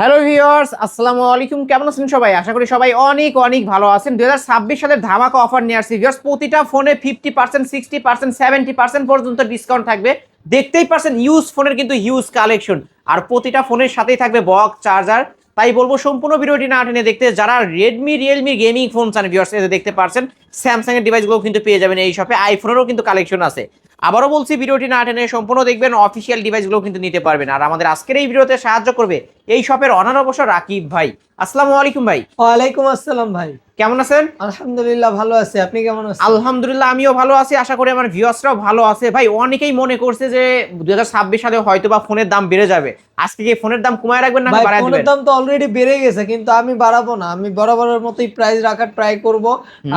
Hello viewers আসসালামু আলাইকুম কেমন আছেন সবাই? আশা করি সবাই অনেক অনেক ভালো আছেন। দু হাজার ছাব্বিশ সালের ধামাকা অফার নিয়ে আসছি ভিওর্স প্রতিটা ফোনে fifty percent sixty percent seventy percent পর্যন্ত ডিসকাউন্ট থাকবে। দেখতেই পারছেন ইউজ ফোনের কিন্তু হিউজ কালেকশন আর প্রতিটা ফোনের সাথেই থাকবে বক্স চার্জার তাই বলব সম্পূর্ণ ভিডিওটি না টেনে দেখতে যারা রেডমি রিয়েলমি গেমিং ফোন চান ভিউয়ার্স এতে দেখতে পারছেন স্যামসাং এর ডিভাইসগুলো কিন্তু পেয়ে যাবেন এই শপে আইফোনেরও কিন্তু কালেকশন আছে। আবারও বলছি, ভিডিওটি না টেনে সম্পূর্ণ দেখবেন অফিসিয়াল ডিভাইসগুলো কিন্তু নিতে পারবেন। আর আমাদের আজকের এই ভিডিওতে সাহায্য করবে এই শপের অনার অবশ্য রাকিব ভাই। আসসালামু আলাইকুম ভাই। ওয়ালাইকুম আসসালাম ভাই। কেমন আছেন? আলহামদুলিল্লাহ ভালো আছি। আপনি কেমন আছেন? আলহামদুলিল্লাহ আমিও ভালো আছি আশা করি আমার ভিউয়ার্সরাও ভালো আছে। ভাই অনেকেই মনে করছে যে 2026 সালে হয়তো বা ফোনের দাম বেড়ে যাবে। আজকে কি ফোনের দাম কমায় রাখবেন না বাড়ায় দিবেন? ফোনের দাম তো অলরেডি বেড়ে গেছে কিন্তু আমি বাড়াবো না। আমি বরাবরের মতোই প্রাইস রাখার ট্রাই করব।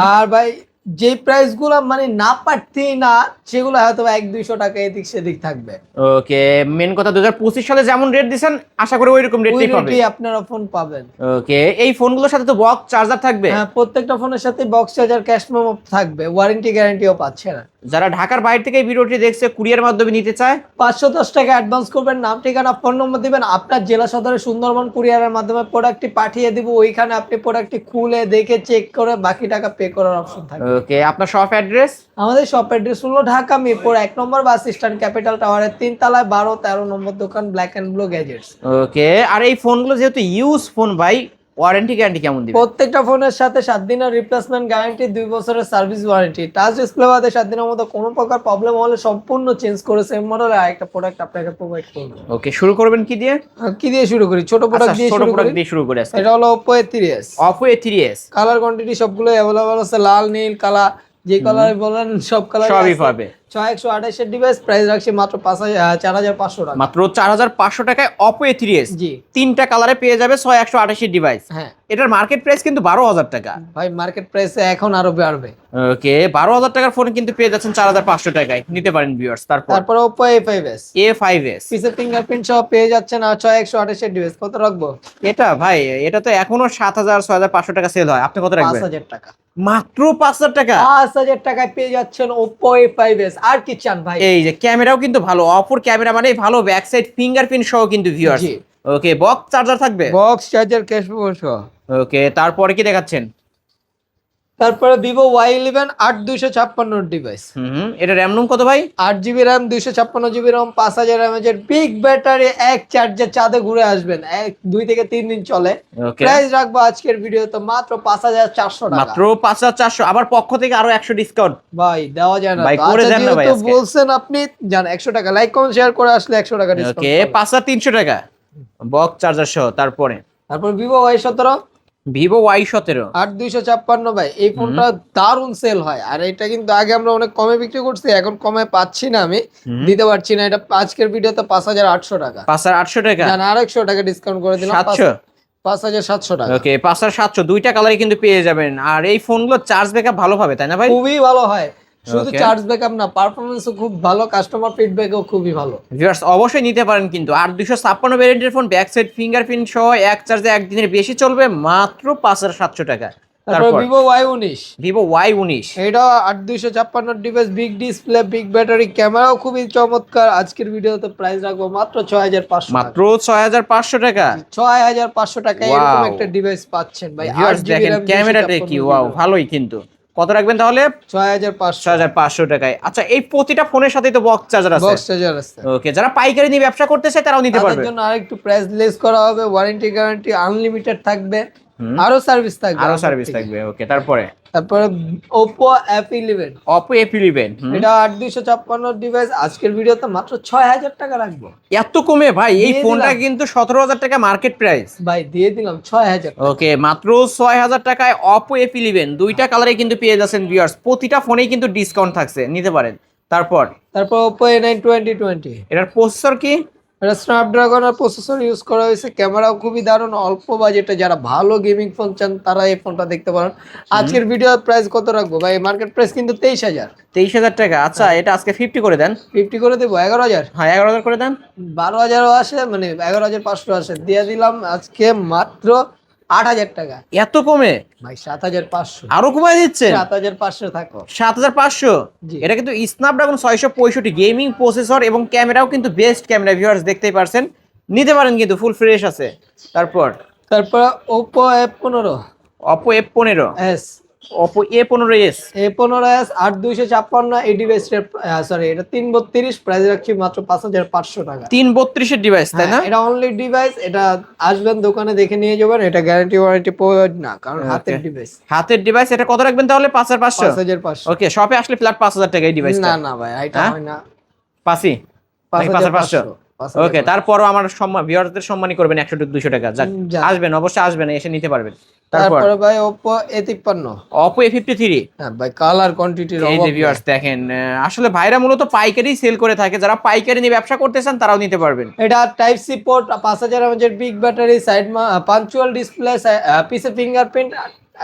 আর ভাই যে প্রাইসগুলো মানে না পারতেই না সেগুলো হয়তো এক দুইশো টাকা এদিক সেদিক থাকবে। ওকে মেন কথা দুই সালে যেমন রেট দিছেন আশা করি ওইরকম ওই রেটই পাবে আপনারা ফোন পাবেন। ওকে এই ফোনগুলোর সাথে তো বক্স চার্জার থাকবে? হ্যাঁ প্রত্যেকটা ফোনের সাথে বক্স চার্জার ক্যাশ মেমো থাকবে ওয়ারেন্টি গ্যারান্টিও পাচ্ছে না। যারা ঢাকার বাইরে থেকে এই ভিডিওটি দেখছে কুরিয়ার মাধ্যমে নিতে চায়? পাঁচশো দশ টাকা অ্যাডভান্স করবেন নাম ঠিকানা ফোন নম্বর দিবেন আপনার জেলা সদরে সুন্দরবন কুরিয়ারের মাধ্যমে প্রোডাক্টটি পাঠিয়ে দিব ওইখানে আপনি প্রোডাক্টটি খুলে দেখে চেক করে বাকি টাকা পে করার অপশন থাকবে। ওকে আপনার শপ অ্যাড্রেস আমাদের শপ অ্যাড্রেস হলো ঢাকা মিরপুর এক নম্বর বাস স্ট্যান্ড ক্যাপিটাল টাওয়ারের তিন তলায় বারো তেরো নম্বর দোকান black and blue gadgets. Okay আর এই ফোনগুলো যেহেতু ইউজ ফোন ভাই ওয়ারেন্টি গ্যারান্টি কেমন দিবে প্রত্যেকটা ফোনের সাথে সাত দিনের রিপ্লেসমেন্ট গ্যারান্টি দুই বছরের সার্ভিস ওয়ারেন্টি টাচ ডিসপ্লে বাদে সাত দিনের মধ্যে কোনো প্রকার প্রবলেম হলে সম্পূর্ণ চেঞ্জ করে সেম মডেলের আরেকটা প্রোডাক্ট আপনাকে প্রোভাইড করব। ওকে শুরু করবেন কি দিয়ে? কি দিয়ে শুরু করি? ছোট প্রোডাক্ট আচ্ছা, দিয়ে শুরু করি। প্রোডাক্ট দিয়ে শুরু করে এটা হলো Oppo A three S colour quantity সবগুলো অ্যাভেলেবল আছে লাল নীল কালা যে কালার বলেন সব কালার সবই পাবে। ছয় একশো আঠাশের ডিভাইস প্রাইস রাখছি মাত্র পাঁচ চার হাজার পাঁচশো টাকা। মাত্র চার হাজার পাঁচশো টাকায় Oppo A three S G. তিনটা কালারে পেয়ে যাবে ছয় একশো আঠাশি ডিভাইস হ্যাঁ। এটার মার্কেট প্রাইস কিন্তু বারো হাজার টাকা। ভাই মার্কেট প্রাইসে এখন আরও বাড়বে। ওকে বারো হাজার টাকার ফোন কিন্তু পেয়ে যাচ্ছেন চার হাজার পাঁচশো টাকায়। নিতে পারেন ভিউয়ার্স তারপর। তারপরে Oppo A five S A five S পিসের ফিঙ্গারপ্রিন্ট সহ পেয়ে যাচ্ছেন আর ছয় একশো আঠাশের ডিভাইস কত রাখব? এটা ভাই এটা তো এখনও সাত হাজার ছয় হাজার পাঁচশো টাকা সেল হয়। আপনি কত পাঁচ রাখবেন হাজার টাকা। মাত্র পাঁচ হাজার টাকা? পাঁচ হাজার টাকায় পেয়ে যাচ্ছেন ওপো এ ফাইভ এস আর কি চান ভাই? এই যে ক্যামেরাও কিন্তু ভালো অপর ক্যামেরা মানে ভালো ব্যাক সাইড ফিঙ্গারপ্রিন্ট সহ কিন্তু ভিউয়ার্স। ওকে বক্স চার্জার থাকবে? বক্স চার্জার ক্যাশ সহ। ওকে তারপরে কি দেখাচ্ছেন? তারপরে ভিভো ওয়াই ইলেভেন আট দুইশো ছাপ্পান্ন ডিভাইস হুম এটা র্যাম রুম কত ভাই? আট জিবি র্যাম দুইশো ছাপ্পান্ন জিবি র্যাম পাঁচ হাজার এমএচের বিগ ব্যাটারি এক চার্জে চাঁদে ঘুরে আসবেন। এক দুই থেকে তিন দিন চলে। প্রাইস রাখব আজকের ভিডিও তো মাত্র পাঁচ হাজার চারশো মাত্র পাঁচ হাজার চারশো আবার পক্ষ থেকে আরও একশো ডিসকাউন্ট ভাই দেওয়া যায় না। ভাই, করে আচ্ছা, দেন না ভাই বলছেন আপনি জান একশো টাকা। লাইক কমেন্ট শেয়ার করে আসলে একশো টাকা ডিসকাউন্ট ওকে পাঁচ হাজার তিনশো টাকা। বক্স চার্জার সহ তারপরে। তারপর ভিভো ওয়াই সতেরো। ভিভো ওয়াই সতেরো। আট দুইশো ছাপ্পান্ন ভাই এই ফোনটা দারুণ সেল হয়। আর এটা কিন্তু আগে আমরা অনেক কমে বিক্রি করছি এখন কমে পাচ্ছি না আমি। দিতে পারছি না এটা আজকের ভিডিওতে পাঁচ হাজার আটশো টাকা। পাঁচ হাজার আটশো টাকা? না আরেকশো টাকা ডিসকাউন্ট করে দিলাম আটশো সাতশো? পাঁচ হাজার সাতশো টাকা। ওকে পাঁচ হাজার সাতশো। দুইটা কালারই কিন্তু পেয়ে যাবেন। আর এই ফোনগুলো চার্জ ব্যাকআপ ভালো পাবে তাই না ভাই? খুবই ভালো হয়। শুধু. চার্জ ব্যাকআপ না পারফরমেন্সও খুব ভালো কাস্টমার ফিডব্যাকও খুবই ভালো। ভিউয়ার্স অবশ্যই নিতে পারেন কিন্তু। আর দুশো ছাপ্পান্ন ভ্যারিয়েন্টের ফোন ব্যাক সাইড ফিঙ্গারপ্রিন্ট সহ এক চার্জে একদিনের বেশি চলবে মাত্র পাঁচ হাজার সাতশো টাকা তারপর ভিভো ওয়াই উনিশ। ভিভো ওয়াই উনিশ। এটা আট দুইশো ছাপ্পান্ন device big display big battery ক্যামেরাও খুবই চমৎকার। আজকের ভিডিওতে প্রাইস রাখব মাত্র ছয় হাজার পাঁচশো মাত্র ছয় হাজার পাঁচশো টাকা। ছয় হাজার পাঁচশো টাকা এরকম একটা ডিভাইস পাচ্ছেন ভাই। দেখেন ক্যামেরাটা কি? ওয়াও ভালোই কিন্তু। কত রাখবেন তাহলে? ছয় হাজার পাঁচশো। হাজার পাঁচশো টাকায়। আচ্ছা এই প্রতিটা ফোনের সাথে তো বক্স চার্জার আছে। বক্স চার্জার আছে। ওকে যারা পাইকারি নিয়ে ব্যবসা করতে চায় তারাও নিতে তাদের পারবে। জন্য আরেকটু প্রাইস লেস করা হবে। ওয়ারেন্টি গ্যারান্টি আনলিমিটেড থাকবে। আরও সার্ভিস থাকবে আরও সার্ভিস থাকবে ওকে তারপরে? তারপরে ইলেভেন অপো এ ইলেভেন এটা আট দুইশো ছাপ্পান্ন ডিভাইস আজকের ভিডিওতে মাত্র ছয় হাজার টাকা রাখব। এত কমে ভাই এই ফোনটা কিন্তু সতেরো হাজার টাকা মার্কেট প্রাইস ভাই দিয়ে দিলাম ছয় হাজার ওকে মাত্র ছয় হাজার টাকায় অপো এফ ইলেভেন দুইটা কালারে কিন্তু পেয়ে যাচ্ছেন ভিউয়ার্স প্রতিটা ফোনেই কিন্তু ডিসকাউন্ট থাকছে নিতে পারেন। তারপর? তারপর নাইন টোয়েন্টি টোয়েন্টি এটার প্রসেসর কি? এটা স্ন্যাপড্রাগন আর প্রসেসর ইউজ করা হয়েছে। ক্যামেরাও খুবই দারুণ অল্প বাজেটে যারা ভালো গেমিং ফোন চান তারা এই ফোনটা দেখতে পারেন। আজকের ভিডিওর প্রাইস কত রাখব? ভাই মার্কেট প্রাইস কিন্তু তেইশ হাজার। তেইশ হাজার টাকা। আচ্ছা এটা আজকে ফিফটি করে দেন। ফিফটি করে দেবো এগারো হাজার। হ্যাঁ এগারো হাজার করে দেন। বারো হাজারও আসে মানে এগারো হাজার পাঁচশো আসে। দিয়ে দিলাম আজকে মাত্র আট হাজার টাকা। এত কমে? ভাই সাত হাজার পাঁচশো। আরও কমায় দিচ্ছে সাত হাজার পাঁচশো থাকো। সাত হাজার পাঁচশো? এটা কিন্তু স্ন্যাপড্রাগন ছয়শো পঁয়ষট্টি গেমিং প্রসেসর এবং ক্যামেরাও কিন্তু বেস্ট ক্যামেরা ভিউয়ার্স দেখতেই পারছেন। নিতে পারেন কিন্তু ফুল ফ্রেশ আছে। তারপর? তারপর ওপো এফ পনেরো। অপো এফ পনেরো। এস অপো এ পনেরো এস এ পনেরো এস আট দুইশো ছাপ্পান্ন এই ডিভাইসের সরি এটা তিন বত্রিশ প্রাইস রাখছি মাত্র পাঁচ হাজার পাঁচশো টাকা। তিন বত্রিশের ডিভাইস তাই না? হ্যাঁ, এটা অনলি ডিভাইস এটা আসবেন দোকানে দেখে নিয়ে যাবেন এটা গ্যারান্টি ওয়ারেন্টি প্রোভাইড না কারণ হাতের ডিভাইস হাতের ডিভাইস এটা কত রাখবেন তাহলে? পাঁচ হাজার পাঁচশো? পাঁচ হাজার পাঁচশো। ওকে শপে আসলে ফ্ল্যাট পাঁচ হাজার টাকা এই ডিভাইস না না ভাই এটা হ্যাঁ? হয় না। পাঁচই? পাঁচ পাঁচশো? ওকে তারপরও আমার সম্মান ভিউয়ারদের সম্মানই করবেন একশো দুশো টাকা যাক। আসবেন অবশ্যই আসবেন এসে নিতে পারবেন। তারপর? ভাই অপো এ ফিফটি থ্রি হ্যাঁ ভাই কালার কোয়ান্টিটির এই যে ভিউয়ার্স দেখেন আসলে ভাইরা মূলত পাইকারি সেল করে থাকে। যারা পাইকারি নিয়ে ব্যবসা করতে চান তারাও নিতে পারবেন। এটা টাইপ সি পোর্ট পাঁচ হাজার এমএচের বিগ ব্যাটারি সাইড পাঞ্চুয়াল ডিসপ্লে পিসে ফিঙ্গারপ্রিন্ট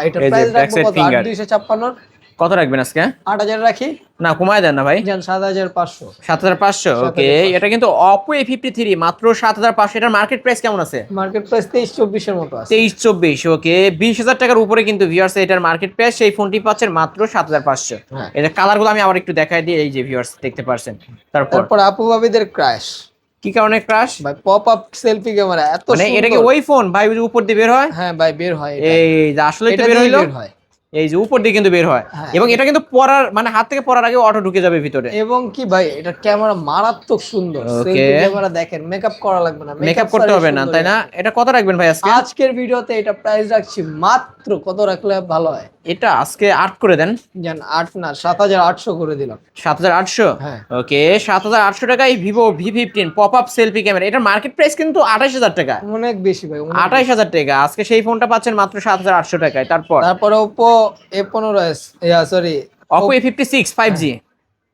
এটা প্রাইস রাখব side কত রাখবেন আজকে? আট হাজার রাখি। না কমায় দেন না ভাই। সাত হাজার পাঁচশো। সাত হাজার পাঁচশো ওকে। এটা কিন্তু অপো এ ফিফটি থ্রি মাত্র সাত হাজার পাঁচশো। এটার মার্কেট প্রাইস কেমন আছে? মার্কেট প্রাইস তেইশ চব্বিশের মতো আছে। তেইশ চব্বিশ ওকে। বিশ হাজার টাকার উপরে কিন্তু ভিউয়ার্স এটার মার্কেট প্রাইস সেই ফোনটি পাচ্ছেন মাত্র সাত হাজার পাঁচশো। হ্যাঁ। এটা কালারগুলো আমি আবার একটু দেখাই দিই এই যে ভিউয়ার্স দেখতে পারছেন। তারপর? তারপর আপু ভাবিদের ক্র্যাশ কি কারণে ক্রাশ ভাই পপ আপ সেলফি ক্যামেরা এত মানে এটা কি ওই ফোন ভাই উপর দিয়ে বের হয়? হ্যাঁ ভাই বের হয় এই যে আসলে এটা বের হইল? বের হয়। এই যে উপর দিয়ে কিন্তু বের হয়। হ্যাঁ। এবং এটা কিন্তু পরার মানে হাত থেকে পরার আগে অটো ঢুকে যাবে ভিতরে। এবং কি ভাই এটা ক্যামেরা মারাত্মক সুন্দর. ক্যামেরা দেখেন মেকআপ করা লাগবে না। মেকআপ করতে হবে না তাই না? এটা কত রাখবেন ভাই আজকে? আজকের ভিডিওতে এটা প্রাইস রাখছি মাত্র কত রাখলে ভালো হয়? এটা আজকে আট করে দেন। জান আট না সাত হাজার আটশো করে দিলাম। সাত হাজার আটশো? হ্যাঁ। ওকে সাত হাজার আটশো টাকায় Vivo V fifteen pop up selfie camera এটার মার্কেট প্রাইস কিন্তু আঠাশ হাজার টাকা। অনেক বেশি ভাই আঠাশ হাজার টাকা। আজকে সেই ফোনটা পাচ্ছেন মাত্র সাত হাজার আটশো টাকায়। তারপর? তারপরে ওপো এ পনেরো S sorry Oppo A fifty six five G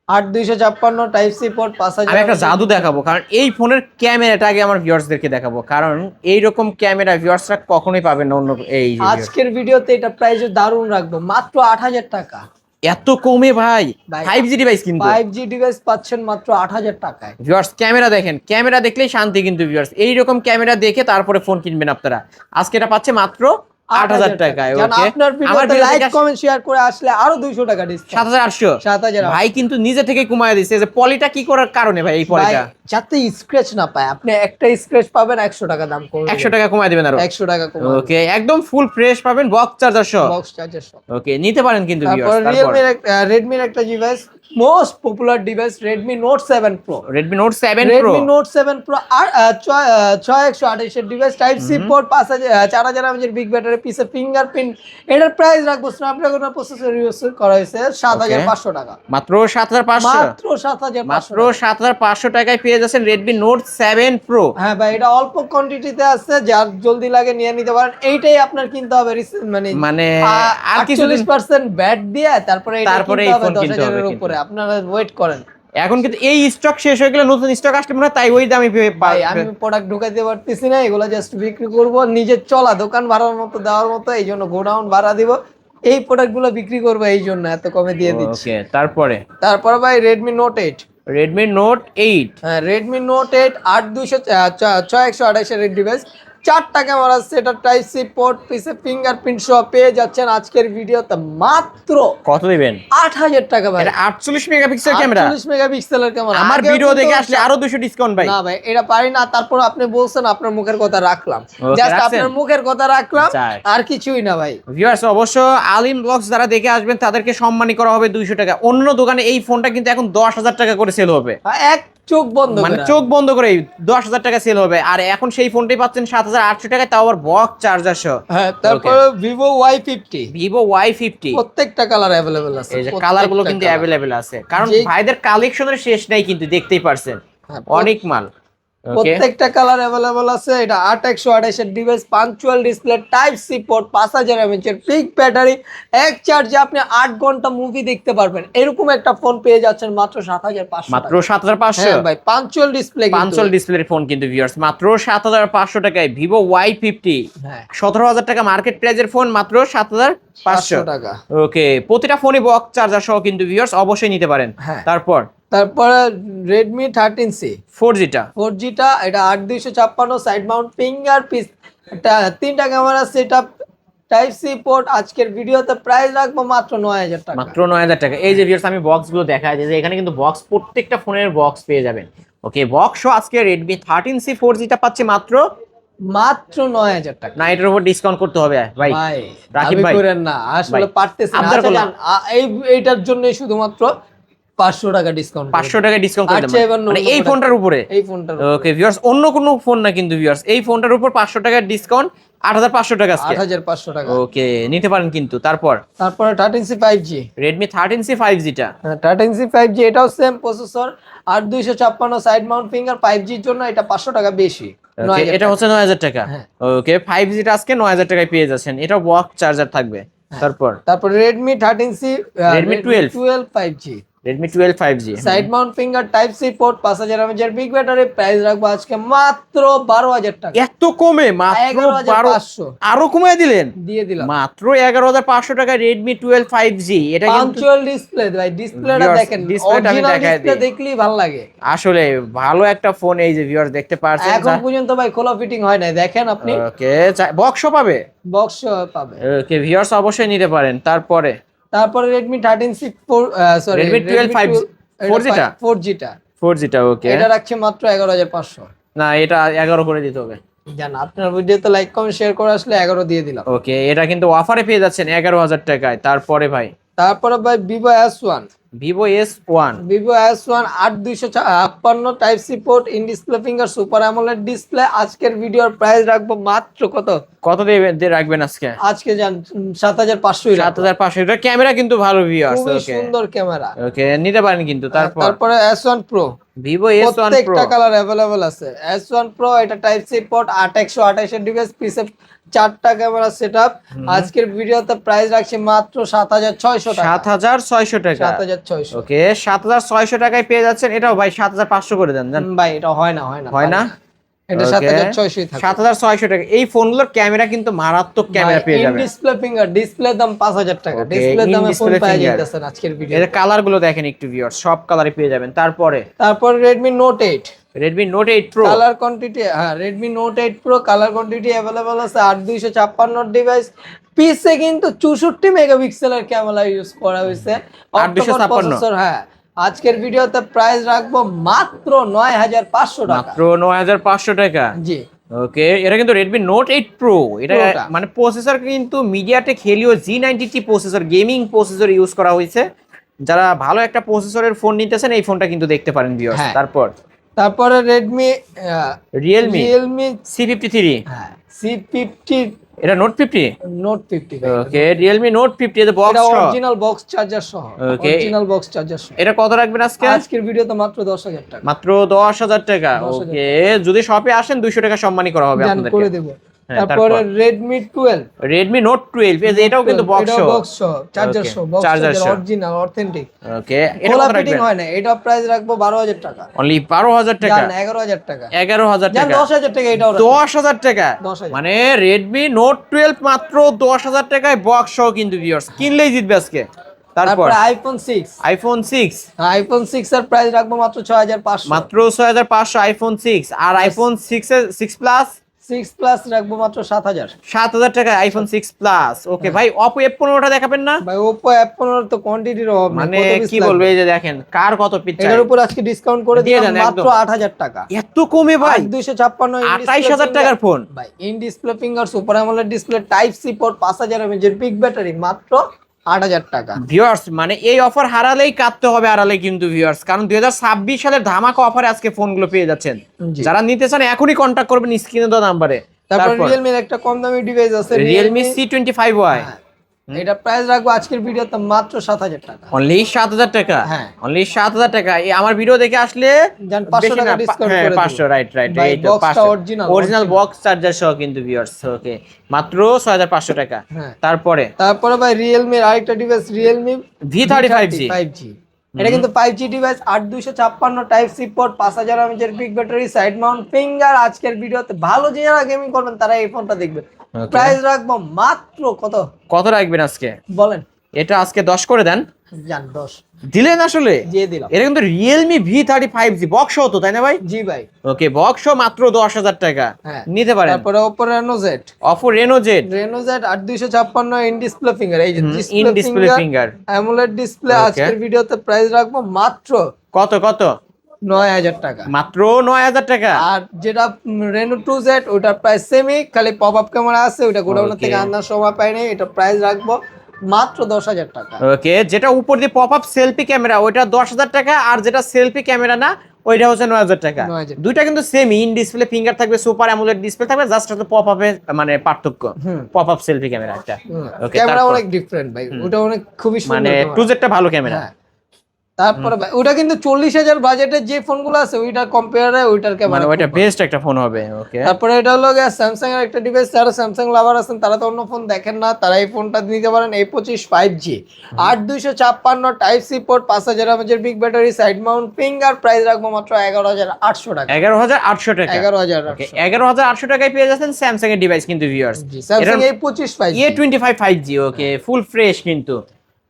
আট দুইশো ছাপ্পান্ন টাইপ সি পোর্ট পাঁচ হাজার একটা জাদু দেখাবো কারণ এই ফোনের ক্যামেরাটা আগে আমার ভিউয়ার্সদেরকে দেখাবো কারণ এইরকম ক্যামেরা ভিউয়ার্সরা কখনোই পাবেন না অন্য এই আজকের ভিডিওতে এটা প্রাইস দারুণ রাখব মাত্র আট হাজার টাকা। এত কমে ভাই ভাই, ফাইভ জি ডিভাইস কিন্তু। ফাইভ জি ডিভাইস পাচ্ছেন মাত্র আট হাজার টাকায়। ভিউয়ার্স ক্যামেরা দেখেন ক্যামেরা দেখলেই শান্তি কিন্তু ভিউয়ার্স। এইরকম ক্যামেরা দেখে তারপরে ফোন কিনবেন আপনারা। আজকে এটা পাচ্ছে মাত্র আট হাজার টাকায় আপনার ভিডিওতে লাইক কমেন্ট শেয়ার করে আসলে আরও দুইশো টাকা সাত হাজার আটশো। সাত হাজার ভাই কিন্তু নিজে থেকে কমায় দিচ্ছে যে পলিটা কি করার কারণে ভাই এই পলিটা? যাতে স্ক্র্যাচ না পায় আপনি একটা স্ক্র্যাচ পাবেন একশো টাকা দাম একশো টাকা কমায় দিবেন আরও। একশো টাকা ওকে একদম ফুল ফ্রেশ পাবেন বক্স চার্জার সহ। বক্স চার্জার ওকে নিতে পারেন কিন্তু তারপর রিয়েলমির রেডমির একটা device most popular device Redmi note seven pro Redmi note seven Redmi note seven pro আর ছয় একশো আঠাশের ডিভাইস টাইপ সি পোর্ট পাঁচ হাজার চার হাজার এমএচের বিগ ব্যাটারি পিসে ফিঙ্গারপ্রিন্ট এটার প্রাইস রাখব স্ন্যাপড্রাগনের প্রসেসর ইউজ করা হয়েছে সাত হাজার. পাঁচশো টাকা। মাত্র সাত হাজার পাঁচশো? মাত্র সাত হাজার মাত্র সাত হাজার পাঁচশো টাকায় পেয়ে যাচ্ছেন রেডমি নোট সেভেন প্রো হ্যাঁ ভাই এটা অল্প কোয়ান্টিটিতে আছে যার জলদি লাগে নিয়ে নিতে পারেন। এইটাই আপনার কিনতে হবে মানে মানে আর কিছু পার্সেন্ট ব্যাট দিয়ে তারপরে তারপরে এই ফোন দশ কিনতে হবে হাজারের। উপরে। আপনারা ওয়েট করেন। এখন কিন্তু এই স্টক শেষ হয়ে গেলে নতুন স্টক আসলে মনে হয় তাই ওই দামে ভাই আমি প্রোডাক্ট ঢুকাইতে পারতেছি না এগুলো জাস্ট বিক্রি করব নিজের চলা দোকান ভাড়ার মতো দেওয়ার মতো এই জন্য গোডাউন ভাড়া দিব। এই প্রোডাক্টগুলো বিক্রি করব এই জন্য এত কমে দিয়ে দিচ্ছি। ওকে তারপরে? তারপরে ভাই Redmi note eight Redmi note eight হ্যাঁ রেডমি নোট এইট আট দুইশো ছয় একশো আঠাশের ডিভাইস চারটা ক্যামেরা সেটা টাইপ সি পোর্ট পিসে ফিঙ্গারপ্রিন্ট সহ পেয়ে যাচ্ছেন আজকের ভিডিওতে মাত্র কত দিবেন? আট হাজার টাকা ভাই। এটা আটচল্লিশ মেগাপিক্সেল ক্যামেরা চল্লিশ মেগাপিক্সেলের ক্যামেরা আমার ভিডিও দেখে আসলে আরও দুশো ডিসকাউন্ট ভাই। না ভাই এটা পারি না তারপর আপনি বলছেন আপনার মুখের কথা রাখলাম। জাস্ট আপনার মুখের কথা রাখলাম আর কিছুই না ভাই। ভিউয়ার্স অবশ্য আলিম ব্লগস যারা দেখে আসবেন তাদেরকে সম্মানী করা হবে দুইশো টাকা। অন্য দোকানে এই ফোনটা কিন্তু এখন দশ হাজার টাকা করে সেল হবে। এক চোখ বন্ধ মানে করে। চোখ বন্ধ করে দশ হাজার টাকা সেল হবে। আর এখন সেই ফোনটাই পাচ্ছেন সাত হাজার আটশো টাকায় তাও আবার বক চার্জার সহ। হ্যাঁ তারপর Vivo Y fifty Vivo Y fifty প্রত্যেকটা কালার অ্যাভেলেবেল আছে এই যে কালারগুলো কিন্তু। অ্যাভেলেবেল আছে। কারণ ভাইদের কালেকশনের শেষ নাই কিন্তু দেখতেই পারছেন। হ্যাঁ, অনেক মাল। প্রত্যেকটা কালার অ্যাভেলেবল আছে। এটা আট একশো আঠাশের device punctual display type C port পাঁচ হাজার এমএচের পিক ব্যাটারি এক চার্জে আপনি আট ঘণ্টা মুভি দেখতে পারবেন। এরকম একটা ফোন পেয়ে যাচ্ছেন মাত্র সাত হাজার পাঁচশো মাত্র সাত হাজার পাঁচশো? হ্যাঁ ভাই পাঞ্চুয়াল ডিসপ্লে পাঁচশোল ডিসপ্লের ফোন কিন্তু ভিউয়ার্স মাত্র সাত হাজার পাঁচশো টাকায় ভিভো ওয়াই ফিফটি হ্যাঁ। সতেরো হাজার টাকা মার্কেট প্রাইজের ফোন মাত্র সাত হাজার পাঁচশো। পাঁচশো টাকা। ওকে প্রতিটা ফোনে বক্স চার্জার সহ কিন্তু ভিউয়ার্স অবশ্যই নিতে পারেন। হ্যাঁ। তারপর? তারপরে রেডমি থার্টিন সি ফোর জিটা ফোর জিটা এটা আট দুইশো ছাপ্পান্ন সাইড মাউন্ট ফিঙ্গার পিস তিনটা camera set up type C port আজকের ভিডিওতে প্রাইস রাখব মাত্র নয় হাজার টাকা। মাত্র নয় হাজার টাকা। এই যে ভিউয়ার্স আমি বক্সগুলো দেখা যায় যে এখানে কিন্তু বক্স প্রত্যেকটা ফোনের বক্স পেয়ে যাবেন। ওকে বক্স আজকে রেডমি থার্টিন সি ফোর জিটা পাচ্ছে মাত্র? মাত্র নয় হাজার টাকা। না এটার উপর ডিসকাউন্ট করতে হবে। ভাই ভাই রাকিব ভাই। করেন না আসলে ভাই, পারতেছি না। আবদার আচ্ছা এই এইটার জন্য শুধুমাত্র পাঁচশো টাকা ডিসকাউন্ট পাঁচশো টাকা ডিসকাউন্ট করে আচ্ছা, মানে? এই ফোনটার উপরে? এই ফোনটার ওকে ভিউয়ার্স অন্য কোনো ফোন না কিন্তু ভিউয়ার্স এই ফোনটার উপর পাঁচশো টাকার ডিসকাউন্ট আট হাজার পাঁচশো টাকা আজকে। টাকা। ওকে নিতে পারেন কিন্তু তারপর? তারপরে thirteen C five G Redmi thirteen C five five G এটাও সেম প্রসেসর আর দুইশো ছাপ্পান্ন সাইড মাউন্ট ফিঙ্গার ফাইভ জির জন্য এটা পাঁচশো টাকা বেশি এটা হচ্ছে নয় হাজার টাকা। হ্যাঁ। ওকে ফাইভ জিটা আজকে নয় হাজার টাকায় পেয়ে যাচ্ছেন এটা ওয়াক চার্জার থাকবে। হ্যাঁ। তারপর? তারপরে Redmi thirteen C Redmi 12 twelve five G Redmi twelve five G side mount finger type C port পাঁচ হাজার এমএচের বিগ ব্যাটারি প্রাইস রাখব আজকে মাত্র বারো হাজার টাকা। এত কমে? মাত্র বারো পাঁচশো। আরও কমিয়ে দিলেন? দিয়ে দিলাম। মাত্র এগারো হাজার পাঁচশো টাকা রেডমি টুয়েলভ ফাইভ জি এটা পাঞ্চুয়াল ডিসপ্লে ভাই ডিসপ্লেটা দেখেন ডিসপ্লেটা আমি ডিসপ্লে দিই। দেখলেই ভালো লাগে। আসলে ভালো একটা ফোন এই যে ভিউয়ার্স দেখতে পারছেন এখন পর্যন্ত ভাই খোলা ফিটিং হয় নাই দেখেন আপনি। ওকে বক্সও পাবে? বক্স পাবে। ওকে ভিউয়ার্স অবশ্যই নিতে পারেন। তারপরে? তারপরে Redmi thirteen C four sorry Redmi 12 5G 4G টা? ফোর জিটা ফোর জিটা ওকে এটা রাখছে মাত্র এগারো হাজার পাঁচশো। না এটা এগারো করে দিতে হবে। জান আপনার ভিডিওতে লাইক কমেন্ট শেয়ার করে আসলে এগারো দিয়ে দিলাম। ওকে এটা কিন্তু অফারে পেয়ে যাচ্ছেন এগারো হাজার টাকায়। তারপরে ভাই? তারপরে ভাই Vivo S one Vivo S one Vivo S one আট দুইশো ছাপ্পান্ন type C port in display finger super AMOLED display আজকের ভিডিওর প্রাইস রাখব মাত্র কত? কত দিয়ে রাখবেন আজকে? আজকে জান সাত হাজার পাঁচশো সাত হাজার পাঁচশো। এটা ক্যামেরা কিন্তু ভালো খুবই ওকে সুন্দর ক্যামেরা ওকে নিতে পারেন কিন্তু তারপর? তারপরে S one pro Vivo S one pro প্রত্যেকটা কালার অ্যাভেলেবল আছে। এস ওয়ান প্রো এটা টাইপ সি পোর্ট আট একশো আঠাশের ডিভাইস পিসে চারটা ক্যামেরা সেট আজকের ভিডিওতে প্রাইস রাখছি মাত্র সাত হাজার ছয়শো সাত হাজার ছয়শো টাকা। সাত হাজার ছয়শো। সাত হাজার ছয়শো টাকায় পেয়ে যাচ্ছেন। এটাও ভাই সাত হাজার পাঁচশো করে দেন ভাই এটা হয় না হয় না। হয় না? এটা এই ক্যামেরা কিন্তু মারাত্মক ক্যামেরা পেয়ে যাবেন। ডিসপ্লে ফিঙ্গার দাম 5000 টাকা। আজকের ভিডিও কালারগুলো দেখেন একটু সব কালারই পেয়ে যাবেন। তারপরে? তারপর Redmi note eight Redmi note eight pro colour quantity হ্যাঁ Redmi Note 8 Pro colour quantity available আছে 8256 ডিভাইস পিসে কিন্তু 64 মেগাপিক্সেলের ক্যামেরা ইউজ করা হয়েছে। হ্যাঁ। আজকের ভিডিওতে প্রাইস রাখব মাত্র 9500 টাকা। মাত্র 9500 টাকা। জি। ওকে এটা কিন্তু রেডমি নোট এইট প্রো এটা মানে প্রসেসর কিন্তু MediaTek G G90T processor gaming processor use করা হয়েছে। যারা ভালো একটা প্রসেসরের ফোন নিতেছেন এই ফোনটা কিন্তু দেখতে পারেন ভিউয়ার্স হ্যাঁ। তারপর তারপরে Redmi Realme Realme C fifty three হ্যাঁ সি ফিফটি এটা note fifty note fifty okay Realme note fifty এটা বক্স এটা অরিজিনাল বক্স চার্জার সহ। ওকে অরিজিনাল বক্স চার্জার সহ। এটা কত রাখবেন আজকে? আজকের ভিডিওতে মাত্র দশ হাজার টাকা। মাত্র দশ হাজার টাকা। ওকে যদি শপে আসেন দুইশো টাকা সম্মানী করা হবে জান করে দেব। তারপরে তারপর? Redmi twelve Redmi note twelve এটাও কিন্তু বক্স বক্স সহ চার্জার সহ box charger. Original authentic okay এটা কত রাখবেন? হয় না এটা প্রাইস রাখব বারো হাজার টাকা। অনলি বারো হাজার টাকা? জান এগারো হাজার টাকা। এগারো হাজার জান টাকা। দশ হাজার টাকা এটাও রাখব। দশ হাজার টাকা? মানে রেডমি নোট টুয়েলভ মাত্র দশ হাজার টাকায় বক্স সহ কিন্তু ভিউয়ার্স কিনলেই জিতবে আজকে। তারপর? IPhone six iPhone six iPhone six এর প্রাইস রাখব মাত্র ছয় হাজার পাঁচশো। মাত্র ছয় হাজার পাঁচশো আইফোন সিক্স আর iPhone six six plus six plus রাখব মাত্র সাত হাজার। সাত হাজার টাকা আইফোন সিক্স প্লাস ওকে ভাই এফ পনেরোটা দেখাবেন না? ভাই অ্যাপ পনেরো তো কোয়ান্টিটির অভাব মানে কি? বলব এই যে দেখেন কার কত পিচ এটার উপর আজকে ডিসকাউন্ট করে দিলাম মাত্র একদম। আট হাজার টাকা। এত কমে ভাই? দুইশো ছাপ্পান্ন আঠাইশ হাজার টাকার ফোন ভাই in display finger super AMOLED display type C port পাঁচ হাজার এমএজের বিগ ব্যাটারি মাত্র আট হাজার টাকা। ভিউয়ার্স মানে এই অফার হারালেই কাটতে হবে হারালে কিন্তু ভিউয়ার্স কারণ দুই হাজার ছাব্বিশ সালের ধামাকা অফারে আজকে ফোনগুলো পেয়ে যাচ্ছেন। যারা নিতে চান এখনই কন্ট্যাক্ট করবেন স্ক্রিনে দেওয়া নাম্বারে তারপর রিয়েলমির একটা কম দামি ডিভাইস আছে Realme C twenty five Y এটা প্রাইস রাখব আজকের ভিডিওতে মাত্র সাত হাজার টাকা। অনলি সাত হাজার টাকা? হ্যাঁ। অনলি সাত হাজার টাকা। এই আমার ভিডিও দেখে আসলে 500 টাকা discount করে পাঁচশো রাইট রাইট এই তো পাঁচশো। original, অরিজিনাল বক্স চার্জার সহ কিন্তু ভিউয়ার্স ওকে মাত্র ছয় হাজার পাঁচশো টাকা। হ্যাঁ। তারপরে? তারপরে ভাই রিয়েলমির আরেকটা device Realme V thirty five G five G এটা কিন্তু ফাইভ জি ডিভাইস আট দুইশো ছাপ্পান্ন টাইপ সি পোর্ট পাঁচ হাজার এমএচের big battery side mount finger আজকের ভিডিওতে ভালো যে যারা গেমিং করবেন তারা এই ফোনটা দেখবেন. প্রাইস রাখব মাত্র কত? কত রাখবেন আজকে? বলেন। এটা আজকে দশ করে দেন। জান দশ। দিলেন আসলে? দিয়ে দিলাম। এটা কিন্তু ফাইভ জি বক্স হতো তাই না ভাই? জি ভাই। ওকে বক্স মাত্র দশ হাজার টাকা। হ্যাঁ। নিতে পারেন। তারপরে Z Oppo Reno Z Reno Z আট দুইশো ছাপ্পান্ন ইন ডিসপ্লে ফিঙ্গার এই যে in display finger AMOLED display. আজকের ভিডিওতে প্রাইস রাখব মাত্র কত কত? নয় হাজার টাকা। মাত্র নয় হাজার টাকা? আর যেটা রেনো টু জেড ওটার প্রাইস সেমি খালি পপ আপ ক্যামেরা আছে ওটা গোডাউন থেকে আনার সময় পাইনি এটা প্রাইস রাখব মাত্র দশ হাজার টাকা। ওকে যেটা উপর দিয়ে পপ আপ সেলফি ক্যামেরা ওইটা দশ হাজার টাকা আর যেটা সেলফি ক্যামেরা না ওইটা হচ্ছে নয় হাজার টাকা। দুইটা কিন্তু সেম ইন ডিসপ্লে ফিঙ্গার থাকবে সুপার অ্যামোলেড ডিসপ্লে থাকবে জাস্ট হচ্ছে পপ আপে মানে পার্থক্য। পপ আপ সেলফি ক্যামেরা একটা। ক্যামেরা অনেক ডিফারেন্ট ভাই ওটা অনেক খুবই মানে টু জেডটা ভালো ক্যামেরা তারপরে ওটা কিন্তু চল্লিশ হাজার বাজেটের যে ফোনগুলো আছে ওইটার কম্পেয়ারে ওইটার মানে ওইটা বেস্ট একটা ফোন হবে ওকে তারপরে এটা হলো স্যামসাং এর একটা ডিভাইস যারা স্যামসাং লাভার আছেন তারা তো অন্য ফোন দেখেন না তারা এই ফোনটা নিতে পারেন এই পঁচিশ ফাইভ জি আট দুইশো ছাপ্পান্ন টাইপ সি পোর্ট পাঁচ হাজার এমএচের big battery side mount finger price রাখব মাত্র এগারো হাজার আটশো টাকা। এগারো হাজার আটশো টাকা। এগারো হাজার এগারো হাজার আটশো টাকায় পেয়ে যাচ্ছেন স্যামসাং এর ডিভাইস কিন্তু ভিউয়ার্স স্যামসাং এই পঁচিশ five A twenty five five G okay full fresh কিন্তু।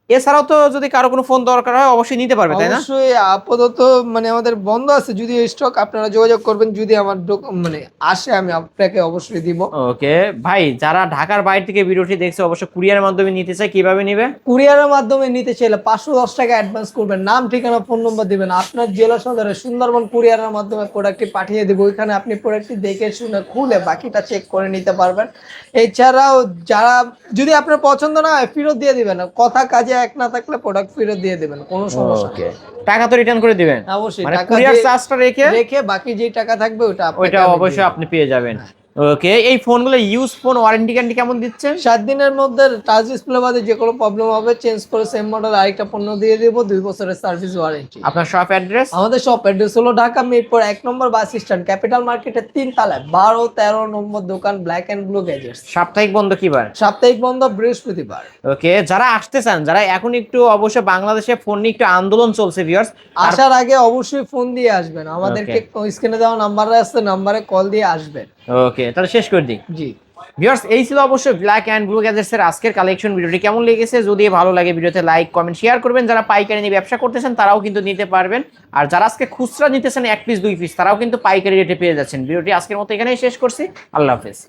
এছাড়াও তো যদি কারও কোনো ফোন দরকার হয় অবশ্যই নিতে পারবে তাই না? অবশ্যই আপাতত মানে আমাদের বন্ধ আছে যদি স্টক আপনারা যোগাযোগ করবেন যদি আমার মানে আসে আমি আপনাকে অবশ্যই দিব। ওকে ভাই যারা ঢাকার বাইরে থেকে ভিডিওটি দেখছে অবশ্যই কুরিয়ারের মাধ্যমে নিতে চায় কীভাবে নিবে? কুরিয়ারের মাধ্যমে নিতে চাইলে পাঁচশো দশ টাকা অ্যাডভান্স করবেন নাম ঠিকানা ফোন নম্বর দিবেন আপনার জেলা সদরে সুন্দরবন কুরিয়ারের মাধ্যমে প্রোডাক্টটি পাঠিয়ে দেবো ওইখানে আপনি প্রোডাক্টটি দেখে শুনে খুলে বাকিটা চেক করে নিতে পারবেন। এছাড়াও যারা যদি আপনার পছন্দ না হয় ফেরত দিয়ে দিবেন কথা কাজে এক না থাকলে প্রোডাক্ট ফিরে দিয়ে দিবেন কোনো সমস্যা নেই টাকা তো রিটার্ন করে দিবেন? অবশ্যই। মানে কুরিয়ার চার্জটা রেখে রেখে বাকি যে টাকা থাকবে ওটা ওটা ওইটা অবশ্যই আপনি পেয়ে যাবেন। ওকে এই ফোনগুলো ইউজ ফোন ওয়ারেন্টি গ্যারান্টি কেমন দিচ্ছেন সাত দিনের মধ্যে টাচ ডিসপ্লে বাদে যে কোনো প্রবলেম হবে চেঞ্জ করে সেম মডেল আরেকটা পণ্য দিয়ে দিব দুই বছরের সার্ভিস ওয়ারেন্টি আপনার শপ অ্যাড্রেস আমাদের শপ অ্যাড্রেস হলো ঢাকা মিরপুর এক নম্বর বাস স্ট্যান্ড ক্যাপিটাল মার্কেটের তিন তালায় বারো তেরো নম্বর দোকান ব্ল্যাক অ্যান্ড ব্লু গ্যাজেটস সাপ্তাহিক বন্ধ কিবার? সাপ্তাহিক বন্ধ বৃহস্পতিবার। ওকে যারা আসতে চান যারা এখন একটু অবশ্যই বাংলাদেশে ফোন নিয়ে একটু আন্দোলন চলছে ভিউয়ার্স আসার আগে অবশ্যই ফোন দিয়ে আসবেন। আমাদেরকে স্ক্রিনে দেওয়া নাম্বার আছে নাম্বারে কল দিয়ে আসবেন। ওকে তাহলে শেষ করে দিই। জি। ভিউয়ার্স এই ছিল অবশ্যই ব্ল্যাক অ্যান্ড ব্লু গ্যাজেটস এর আজকের কালেকশন ভিডিওটি। কেমন লেগেছে? যদি ভালো লাগে ভিডিওতে লাইক কমেন্ট শেয়ার করবেন। যারা পাইকারি নিয়ে ব্যবসা করতেছেন তারাও কিন্তু নিতে পারবেন। আর যারা আজকে খুচরা নিতেছেন এক পিস দুই পিস তারাও কিন্তু পাইকারি রেটে পেয়ে যাচ্ছেন। ভিডিওটি আজকের মতো এখানেই শেষ করছি। আল্লাহ হাফেজ।